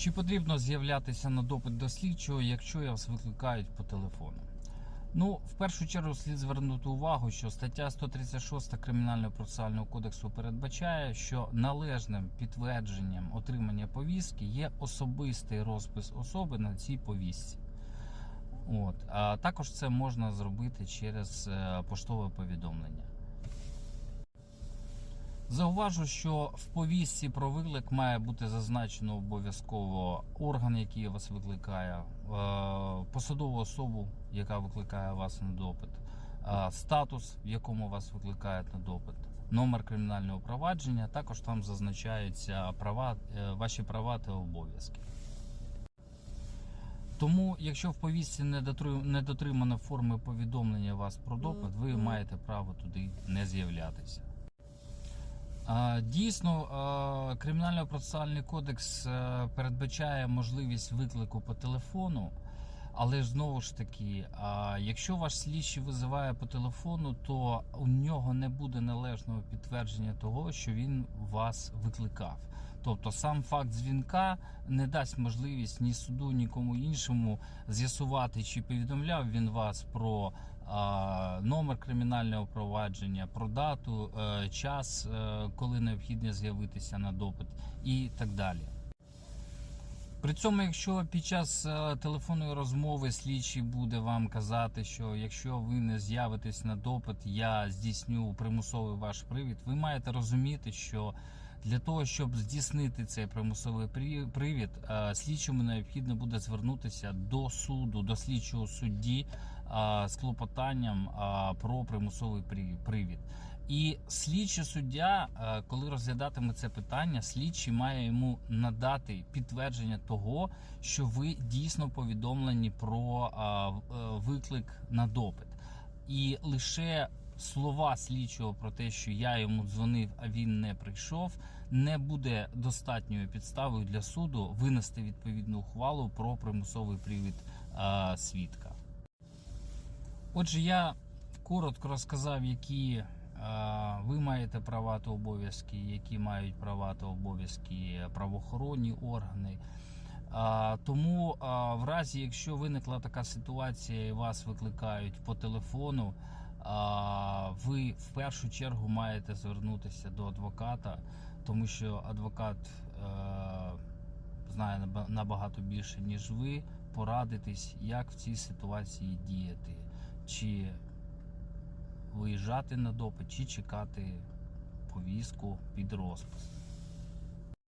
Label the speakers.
Speaker 1: Чи потрібно з'являтися на допит до слідчого, якщо вас викликають по телефону? Ну, в першу чергу слід звернути увагу, що стаття 136 Кримінального процесуального кодексу передбачає, що належним підтвердженням отримання повістки є особистий розпис особи на цій повістці. От. А також це можна зробити через е, поштове повідомлення. Зауважу, що в повістці про виклик має бути зазначено обов'язково орган, який вас викликає, е, посадову особу, яка викликає вас на допит, е, статус, в якому вас викликають на допит, номер кримінального провадження. Також там зазначаються права, е, ваші права та обов'язки. Тому, якщо в повістці не дотримано форми повідомлення вас про допит, ви маєте право туди не з'являтися. Дійсно, кримінально-процесуальний кодекс е, передбачає можливість виклику по телефону, але знову ж таки, якщо ваш слідчий визиває по телефону, то у нього не буде належного підтвердження того, що він вас викликав. Тобто сам факт дзвінка не дасть можливість ні суду, ні кому іншому з'ясувати, чи повідомляв він вас про номер кримінального провадження, про дату, е, час, е, коли необхідно з'явитися на допит і так далі. При цьому, якщо під час е, телефонної розмови слідчий буде вам казати, що якщо ви не з'явитесь на допит, я здійсню примусовий ваш привід, ви маєте розуміти, що для того, щоб здійснити цей примусовий привід, слідчому необхідно буде звернутися до суду, до слідчого судді з клопотанням е, про примусовий привід. І слідчий суддя, е, коли розглядатиме це питання, слідчий має йому надати підтвердження того, що ви дійсно повідомлені про е, виклик на допит. І лише слова слідчого про те, що я йому дзвонив, а він не прийшов, не буде достатньою підставою для суду винести відповідну ухвалу про примусовий привід свідка. Отже, я коротко розказав, які е, ви маєте права та обов'язки, які мають права та обов'язки правоохоронні органи. А, тому а, в разі, якщо виникла така ситуація і вас викликають по телефону, ви в першу чергу маєте звернутися до адвоката, тому що адвокат е, знає набагато більше, ніж ви, порадитись, як в цій ситуації діяти, чи виїжджати на допит, чи чекати повістку під розпис.